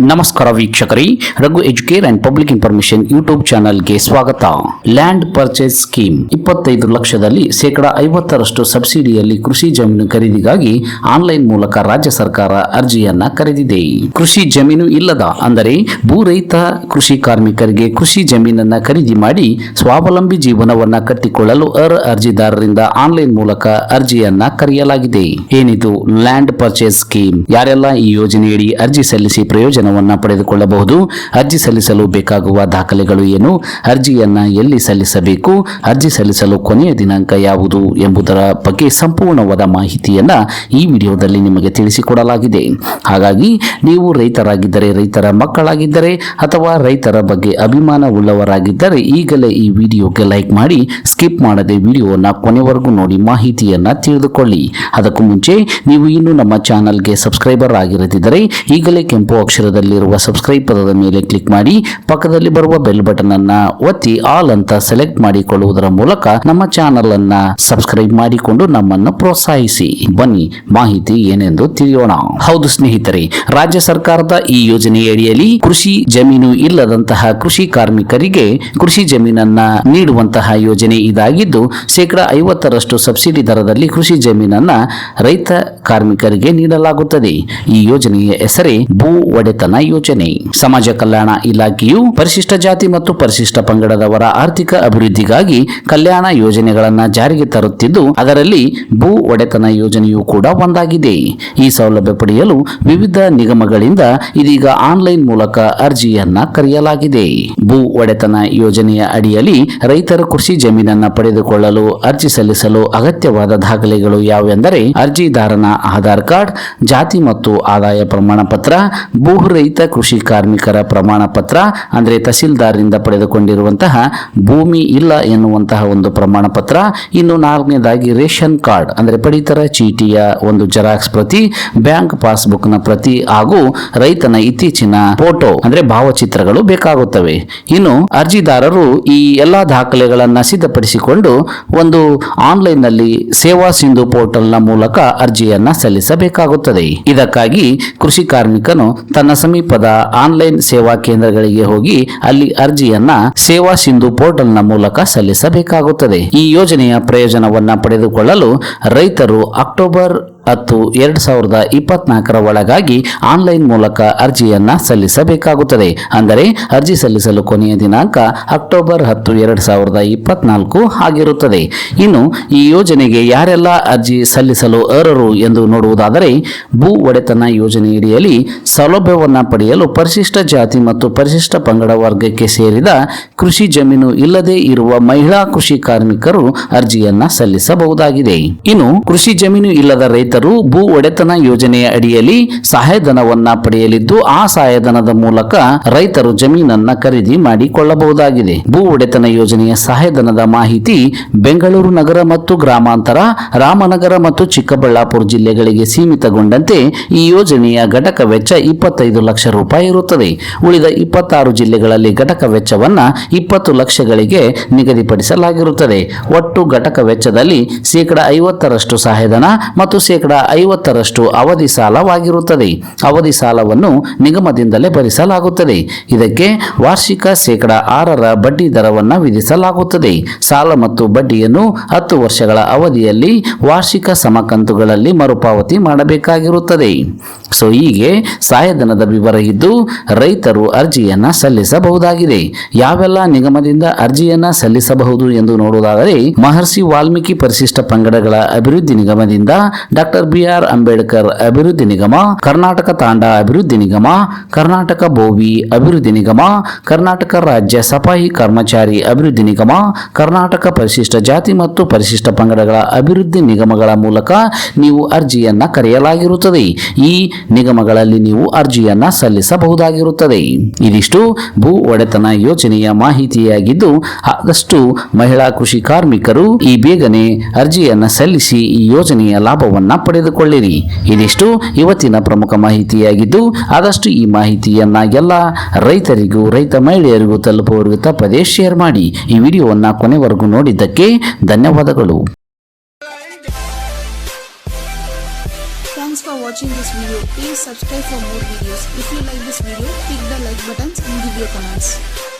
ನಮಸ್ಕಾರ ವೀಕ್ಷಕರಿ, Raghu Educare and public information YouTube ಚಾನಲ್ಗೆ ಸ್ವಾಗತ. ಲ್ಯಾಂಡ್ ಪರ್ಚೇಸ್ ಸ್ಕೀಮ್ ಇಪ್ಪತ್ತೈದು ಲಕ್ಷದಲ್ಲಿ ಶೇಕಡಾ ಐವತ್ತರಷ್ಟು ಸಬ್ಸಿಡಿಯಲ್ಲಿ ಕೃಷಿ ಜಮೀನು ಖರೀದಿಗಾಗಿ ಆನ್ಲೈನ್ ಮೂಲಕ ರಾಜ್ಯ ಸರ್ಕಾರ ಅರ್ಜಿಯನ್ನ ಕರೆದಿದೆ. ಕೃಷಿ ಜಮೀನು ಇಲ್ಲದ ಅಂದರೆ ಭೂರಹಿತ ಕೃಷಿ ಕಾರ್ಮಿಕರಿಗೆ ಕೃಷಿ ಜಮೀನನ್ನ ಖರೀದಿ ಮಾಡಿ ಸ್ವಾವಲಂಬಿ ಜೀವನವನ್ನ ಕಟ್ಟಿಕೊಳ್ಳಲು ಅರ್ಹ ಅರ್ಜಿದಾರರಿಂದ ಆನ್ಲೈನ್ ಮೂಲಕ ಅರ್ಜಿಯನ್ನ ಕರೆಯಲಾಗಿದೆ. ಏನಿದು ಲ್ಯಾಂಡ್ ಪರ್ಚೇಸ್ ಸ್ಕೀಮ್ ಯಾರೆಲ್ಲ ಈ ಯೋಜನೆಯಡಿ ಅರ್ಜಿ ಸಲ್ಲಿಸಿ ಪ್ರಯೋಜನವನ್ನ ಪಡೆದುಕೊಳ್ಳಬಹುದು. ಅರ್ಜಿ ಸಲ್ಲಿಸಲು ಬೇಕಾಗುವ ದಾಖಲೆಗಳು ಏನು? ಅರ್ಜಿಯನ್ನು ಎಲ್ಲಿ ಸಲ್ಲಿಸಬೇಕು? ಅರ್ಜಿ ಸಲ್ಲಿಸಲು ಕೊನೆಯ ದಿನಾಂಕ ಯಾವುದು ಎಂಬುದರ ಬಗ್ಗೆ ಸಂಪೂರ್ಣವಾದ ಮಾಹಿತಿಯನ್ನು ಈ ವಿಡಿಯೋದಲ್ಲಿ ನಿಮಗೆ ತಿಳಿಸಿಕೊಡಲಾಗಿದೆ. ಹಾಗಾಗಿ, ನೀವು ರೈತರಾಗಿದ್ದರೆ ರೈತರ ಮಕ್ಕಳಾಗಿದ್ದರೆ ಅಥವಾ ರೈತರ ಬಗ್ಗೆ ಅಭಿಮಾನ ಉಳ್ಳವರಾಗಿದ್ದರೆ ಈಗಲೇ ಈ ವಿಡಿಯೋಗೆ ಲೈಕ್ ಮಾಡಿ, ಸ್ಕಿಪ್ ಮಾಡದೆ ವಿಡಿಯೋನ ಕೊನೆವರೆಗೂ ನೋಡಿ ಮಾಹಿತಿಯನ್ನು ತಿಳಿದುಕೊಳ್ಳಿ. ಅದಕ್ಕೂ ಮುಂಚೆ, ನೀವು ಇನ್ನೂ ನಮ್ಮ ಚಾನಲ್ಗೆ ಸಬ್ಸ್ಕ್ರೈಬರ್ ಆಗಿರದಿದ್ದರೆ ಈಗಲೇ ಕೆಂಪು ಅಕ್ಷರದಲ್ಲಿರುವ ಸಬ್ಸ್ಕ್ರೈಬ್ ಪದದ ಮೇಲೆ ಕ್ಲಿಕ್ ಮಾಡಿ, ಪಕ್ಕದಲ್ಲಿ ಬರುವ ಬೆಲ್ ಬಟನ್ ಅನ್ನ ಒತ್ತಿ ಆಲ್ ಅಂತ ಸೆಲೆಕ್ಟ್ ಮಾಡಿಕೊಳ್ಳುವುದರ ಮೂಲಕ ನಮ್ಮ ಚಾನೆಲ್ ಅನ್ನ ಸಬ್ಸ್ಕ್ರೈಬ್ ಮಾಡಿಕೊಂಡು ನಮ್ಮನ್ನು ಪ್ರೋತ್ಸಾಹಿಸಿ. ಬನ್ನಿ, ಮಾಹಿತಿ ಏನೆಂದು ತಿಳಿಯೋಣ. ಹೌದು ಸ್ನೇಹಿತರೆ, ರಾಜ್ಯ ಸರ್ಕಾರದ ಈ ಯೋಜನೆಯಡಿಯಲ್ಲಿ ಕೃಷಿ ಜಮೀನು ಇಲ್ಲದಂತಹ ಕೃಷಿ ಕಾರ್ಮಿಕರಿಗೆ ಕೃಷಿ ಜಮೀನನ್ನ ನೀಡುವಂತಹ ಯೋಜನೆ ಇದಾಗಿದ್ದು, ಶೇಕಡ ಐವತ್ತರಷ್ಟು ಸಬ್ಸಿಡಿ ದರದಲ್ಲಿ ಕೃಷಿ ಜಮೀನನ್ನ ರೈತ ಕಾರ್ಮಿಕರಿಗೆ ನೀಡಲಾಗುತ್ತದೆ. ಈ ಯೋಜನೆಯ ಹೆಸರೇ ಭೂ ಒಡೆತನ ಯೋಜನೆ. ಸಮಾಜ ಕಲ್ಯಾಣ ಇಲಾಖೆಯು ಪರಿಶಿಷ್ಟ ಜಾತಿ ಮತ್ತು ಪರಿಶಿಷ್ಟ ಪಂಗಡದವರ ಆರ್ಥಿಕ ಅಭಿವೃದ್ಧಿಗಾಗಿ ಕಲ್ಯಾಣ ಯೋಜನೆಗಳನ್ನು ಜಾರಿಗೆ ತರುತ್ತಿದ್ದು, ಅದರಲ್ಲಿ ಭೂ ಒಡೆತನ ಯೋಜನೆಯೂ ಕೂಡ ಒಂದಾಗಿದೆ. ಈ ಸೌಲಭ್ಯ ಪಡೆಯಲು ವಿವಿಧ ನಿಗಮಗಳಿಂದ ಇದೀಗ ಆನ್ಲೈನ್ ಮೂಲಕ ಅರ್ಜಿಯನ್ನ ಕರೆಯಲಾಗಿದೆ. ಭೂ ಒಡೆತನ ಯೋಜನೆಯ ಅಡಿಯಲ್ಲಿ ರೈತರು ಕೃಷಿ ಜಮೀನನ್ನ ಪಡೆದುಕೊಳ್ಳಲು, ಅರ್ಜಿ ಸಲ್ಲಿಸಲು ಅಗತ್ಯವಾದ ದಾಖಲೆಗಳು ಯಾವೆಂದರೆ ಅರ್ಜಿದಾರನ ಆಧಾರ್ ಕಾರ್ಡ್, ಜಾತಿ ಮತ್ತು ಆದಾಯ ಪ್ರಮಾಣ ಪತ್ರ ಭೂರಹಿತ ಕೃಷಿ ಕಾರ್ಮಿಕರ ಪ್ರಮಾಣ ಪತ್ರ, ಅಂದರೆ ತಹಸೀಲ್ದಾರರಿಂದ ಪಡೆದುಕೊಂಡಿರುವಂತಹ ಭೂಮಿ ಇಲ್ಲ ಎನ್ನುವಂತಹ ಒಂದು ಪ್ರಮಾಣ ಪತ್ರ, ಇನ್ನು ನಾಲ್ಕನೇದಾಗಿ ರೇಷನ್ ಕಾರ್ಡ್, ಅಂದರೆ ಪಡಿತರ ಚೀಟಿಯ ಒಂದು ಜೆರಾಕ್ಸ್ ಪ್ರತಿ, ಬ್ಯಾಂಕ್ ಪಾಸ್ಬುಕ್ನ ಪ್ರತಿ ಹಾಗೂ ರೈತನ ಇತ್ತೀಚಿನ ಫೋಟೋ, ಅಂದರೆ ಭಾವಚಿತ್ರಗಳು ಬೇಕಾಗುತ್ತವೆ. ಇನ್ನು ಅರ್ಜಿದಾರರು ಈ ಎಲ್ಲಾ ದಾಖಲೆಗಳನ್ನು ಸಿದ್ಧಪಡಿಸಿಕೊಂಡು ಒಂದು ಆನ್ಲೈನ್ನಲ್ಲಿ ಸೇವಾ ಸಿಂಧು ಪೋರ್ಟಲ್ನ ಮೂಲಕ ಅರ್ಜಿಯನ್ನ ಸಲ್ಲಿಸಬೇಕಾಗುತ್ತದೆ. ಇದಕ್ಕಾಗಿ ಕೃಷಿ ಕಾರ್ಮಿಕನು ತನ್ನ ಸಮೀಪದ ಆನ್ಲೈನ್ ಸೇವಾ ಕೇಂದ್ರಗಳಿಗೆ ಹೋಗಿ ಅಲ್ಲಿ ಅರ್ಜಿಯನ್ನ ಸೇವಾ ಸಿಂಧು ಪೋರ್ಟಲ್ನ ಮೂಲಕ ಸಲ್ಲಿಸಬೇಕಾಗುತ್ತದೆ. ಈ ಯೋಜನೆಯ ಪ್ರಯೋಜನವನ್ನ ಪಡೆದುಕೊಳ್ಳಲು ರೈತರು ಅಕ್ಟೋಬರ್ ಹತ್ತು ಎರಡು ಸಾವಿರದ ಇಪ್ಪತ್ನಾಲ್ಕರ ಒಳಗಾಗಿ ಆನ್ಲೈನ್ ಮೂಲಕ ಅರ್ಜಿಯನ್ನು ಸಲ್ಲಿಸಬೇಕಾಗುತ್ತದೆ. ಅಂದರೆ ಅರ್ಜಿ ಸಲ್ಲಿಸಲು ಕೊನೆಯ ದಿನಾಂಕ ಅಕ್ಟೋಬರ್ ಹತ್ತು ಎರಡು ಸಾವಿರದ ಇಪ್ಪತ್ನಾಲ್ಕು ಆಗಿರುತ್ತದೆ. ಇನ್ನು ಈ ಯೋಜನೆಗೆ ಯಾರೆಲ್ಲ ಅರ್ಜಿ ಸಲ್ಲಿಸಲು ಅರ್ಹರು ಎಂದು ನೋಡುವುದಾದರೆ ಭೂ ಒಡೆತನ ಯೋಜನೆಯಡಿಯಲ್ಲಿ ಸೌಲಭ್ಯವನ್ನು ಪಡೆಯಲು ಪರಿಶಿಷ್ಟ ಜಾತಿ ಮತ್ತು ಪರಿಶಿಷ್ಟ ಪಂಗಡ ವರ್ಗಕ್ಕೆ ಸೇರಿದ ಕೃಷಿ ಜಮೀನು ಇಲ್ಲದೆ ಇರುವ ಮಹಿಳಾ ಕೃಷಿ ಕಾರ್ಮಿಕರು ಅರ್ಜಿಯನ್ನು ಸಲ್ಲಿಸಬಹುದಾಗಿದೆ. ಇನ್ನು ಕೃಷಿ ಜಮೀನು ಇಲ್ಲದ ರೈತರು ಭೂ ಒಡೆತನ ಯೋಜನೆಯ ಅಡಿಯಲ್ಲಿ ಸಹಾಯಧನವನ್ನ ಪಡೆಯಲಿದ್ದು, ಆ ಸಹಾಯಧನದ ಮೂಲಕ ರೈತರು ಜಮೀನನ್ನ ಖರೀದಿ ಮಾಡಿಕೊಳ್ಳಬಹುದಾಗಿದೆ. ಭೂ ಒಡೆತನ ಯೋಜನೆಯ ಸಹಾಯಧನದ ಮಾಹಿತಿ ಬೆಂಗಳೂರು ನಗರ ಮತ್ತು ಗ್ರಾಮಾಂತರ, ರಾಮನಗರ ಮತ್ತು ಚಿಕ್ಕಬಳ್ಳಾಪುರ ಜಿಲ್ಲೆಗಳಿಗೆ ಸೀಮಿತಗೊಂಡಂತೆ ಈ ಯೋಜನೆಯ ಘಟಕ ವೆಚ್ಚ ಇಪ್ಪತ್ತೈದು ಲಕ್ಷ ರೂಪಾಯಿ ಇರುತ್ತದೆ. ಉಳಿದ ಇಪ್ಪತ್ತಾರು ಜಿಲ್ಲೆಗಳಲ್ಲಿ ಘಟಕ ವೆಚ್ಚವನ್ನ ಇಪ್ಪತ್ತು ಲಕ್ಷಗಳಿಗೆ ನಿಗದಿಪಡಿಸಲಾಗಿರುತ್ತದೆ. ಒಟ್ಟು ಘಟಕ ವೆಚ್ಚದಲ್ಲಿ ಶೇಕಡ ಐವತ್ತರಷ್ಟು ಸಹಾಯಧನ ಮತ್ತು ಶೇಕಡ ಐವತ್ತರಷ್ಟು ಅವಧಿ ಸಾಲವಾಗಿರುತ್ತದೆ. ಅವಧಿ ಸಾಲವನ್ನು ನಿಗಮದಿಂದಲೇ ಭರಿಸಲಾಗುತ್ತದೆ. ಇದಕ್ಕೆ ವಾರ್ಷಿಕ ಶೇಕಡ ಆರರ ಬಡ್ಡಿ ದರವನ್ನು ವಿಧಿಸಲಾಗುತ್ತದೆ. ಸಾಲ ಮತ್ತು ಬಡ್ಡಿಯನ್ನು ಹತ್ತು ವರ್ಷಗಳ ಅವಧಿಯಲ್ಲಿ ವಾರ್ಷಿಕ ಸಮಕಂತುಗಳಲ್ಲಿ ಮರುಪಾವತಿ ಮಾಡಬೇಕಾಗಿರುತ್ತದೆ. ಸೊ, ಹೀಗೆ ಸಹಾಯಧನದ ವಿವರ ಇದ್ದು ರೈತರು ಅರ್ಜಿಯನ್ನು ಸಲ್ಲಿಸಬಹುದಾಗಿದೆ. ಯಾವೆಲ್ಲ ನಿಗಮದಿಂದ ಅರ್ಜಿಯನ್ನು ಸಲ್ಲಿಸಬಹುದು ಎಂದು ನೋಡುವುದಾದರೆ ಮಹರ್ಷಿ ವಾಲ್ಮೀಕಿ ಪರಿಶಿಷ್ಟ ಪಂಗಡಗಳ ಅಭಿವೃದ್ಧಿ ನಿಗಮದಿಂದ ಡಾಕ್ಟರ್ ಬಿ ಆರ್ ಅಂಬೇಡ್ಕರ್ ಅಭಿವೃದ್ಧಿ ನಿಗಮ, ಕರ್ನಾಟಕ ತಾಂಡ ಅಭಿವೃದ್ಧಿ ನಿಗಮ, ಕರ್ನಾಟಕ ಬೋವಿ ಅಭಿವೃದ್ಧಿ ನಿಗಮ, ಕರ್ನಾಟಕ ರಾಜ್ಯ ಸಫಾಯಿ ಕರ್ಮಚಾರಿ ಅಭಿವೃದ್ಧಿ ನಿಗಮ, ಕರ್ನಾಟಕ ಪರಿಶಿಷ್ಟ ಜಾತಿ ಮತ್ತು ಪರಿಶಿಷ್ಟ ಪಂಗಡಗಳ ಅಭಿವೃದ್ಧಿ ನಿಗಮಗಳ ಮೂಲಕ ನೀವು ಅರ್ಜಿಯನ್ನ ಕರೆಯಲಾಗಿರುತ್ತದೆ. ಈ ನಿಗಮಗಳಲ್ಲಿ ನೀವು ಅರ್ಜಿಯನ್ನ ಸಲ್ಲಿಸಬಹುದಾಗಿರುತ್ತದೆ. ಇದಿಷ್ಟು ಭೂ ಒಡೆತನ ಯೋಜನೆಯ ಮಾಹಿತಿಯಾಗಿದ್ದು, ಆದಷ್ಟು ಮಹಿಳಾ ಕೃಷಿ ಕಾರ್ಮಿಕರು ಈ ಬೇಗನೆ ಅರ್ಜಿಯನ್ನು ಸಲ್ಲಿಸಿ ಈ ಯೋಜನೆಯ ಲಾಭವನ್ನ ಪಡೆದುಕೊಳ್ಳಿರಿ ಇದಿಷ್ಟು ಇವತ್ತಿನ ಪ್ರಮುಖ ಮಾಹಿತಿಯಾಗಿದ್ದು ಆದಷ್ಟು ಈ ಮಾಹಿತಿಯನ್ನ ಎಲ್ಲ ರೈತರಿಗೂ ರೈತ ಮಹಿಳೆಯರಿಗೂ ತಲುಪುವವರೆಗೂ ತಪ್ಪದೇ ಶೇರ್ ಮಾಡಿ ಈ ವಿಡಿಯೋವನ್ನ ಕೊನೆವರೆಗೂ ನೋಡಿದ್ದಕ್ಕೆ ಧನ್ಯವಾದಗಳು Thanks for watching. this video. Please subscribe for more videos. If you like this video, click the like buttons and give your comments.